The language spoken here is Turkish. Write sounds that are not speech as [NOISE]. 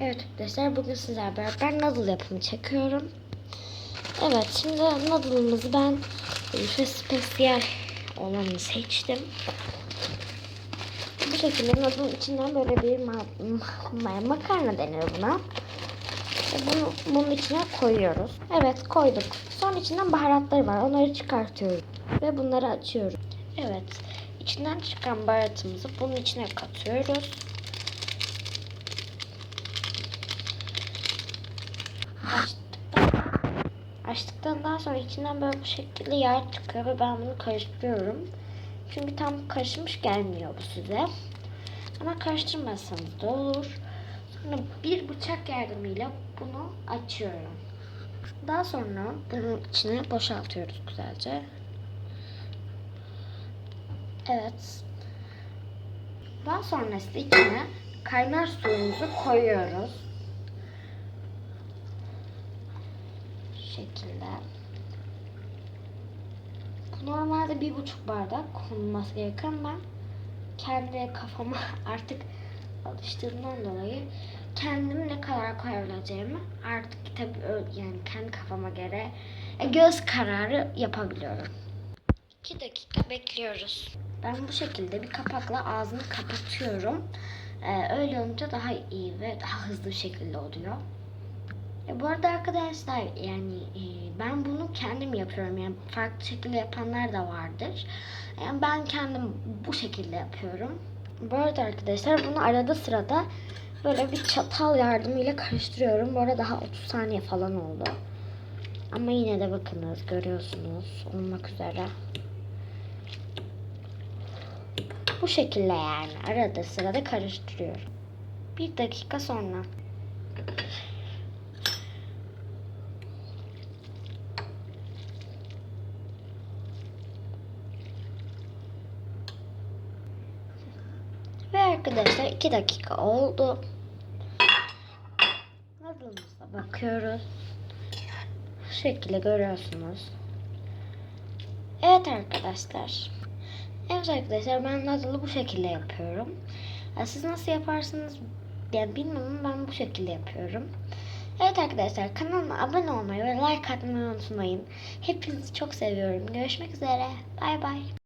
Evet arkadaşlar bugün sizlerle beraber noodle yapımı çekiyorum. Evet şimdi noodle'ımızı ben şu spesiyel olanı seçtim. Bu şekilde noodle'ın içinden böyle bir ma ma- makarna denir buna. Ve bunu bunun içine koyuyoruz. Evet koyduk. Sonra içinden baharatları var. Onları çıkartıyoruz. Ve bunları açıyoruz. Evet. içinden çıkan baharatımızı bunun içine katıyoruz. Açtıktan, açtıktan daha sonra içinden böyle bu şekilde yağ çıkıyor ve ben bunu karıştırıyorum. Çünkü tam karışmış gelmiyor bu size. Ama karıştırmazsanız da olur. Sonra bir bıçak yardımıyla bunu açıyorum. Daha sonra bunun içine boşaltıyoruz güzelce. Evet. Daha sonrasında içine kaynar suyumuzu koyuyoruz. Şu şekilde. Bu normalde bir buçuk bardak konulması ama ben kendi kafama [LAUGHS] artık alıştığımdan dolayı kendim ne kadar koyabileceğimi artık tabii yani kendi kafama göre e, göz kararı yapabiliyorum. 2 dakika bekliyoruz. Ben bu şekilde bir kapakla ağzını kapatıyorum. Ee, öyle olunca daha iyi ve daha hızlı bir şekilde oluyor. E, bu arada arkadaşlar yani e, ben bunu kendim yapıyorum. Yani farklı şekilde yapanlar da vardır. Yani ben kendim bu şekilde yapıyorum. Bu arada arkadaşlar bunu arada sırada böyle bir çatal yardımıyla karıştırıyorum. Bu arada daha 30 saniye falan oldu. Ama yine de bakınız görüyorsunuz olmak üzere. Bu şekilde yani arada sırada karıştırıyorum. Bir dakika sonra. Ve arkadaşlar 2 dakika oldu. Noodle'ımıza bakıyoruz. Şu şekilde görüyorsunuz. Evet arkadaşlar. Evet arkadaşlar ben noodle'ı bu şekilde yapıyorum. Ya Siz nasıl yaparsınız yani bilmiyorum ben bu şekilde yapıyorum. Evet arkadaşlar kanalıma abone olmayı ve like atmayı unutmayın. Hepinizi çok seviyorum. Görüşmek üzere. Bay bay.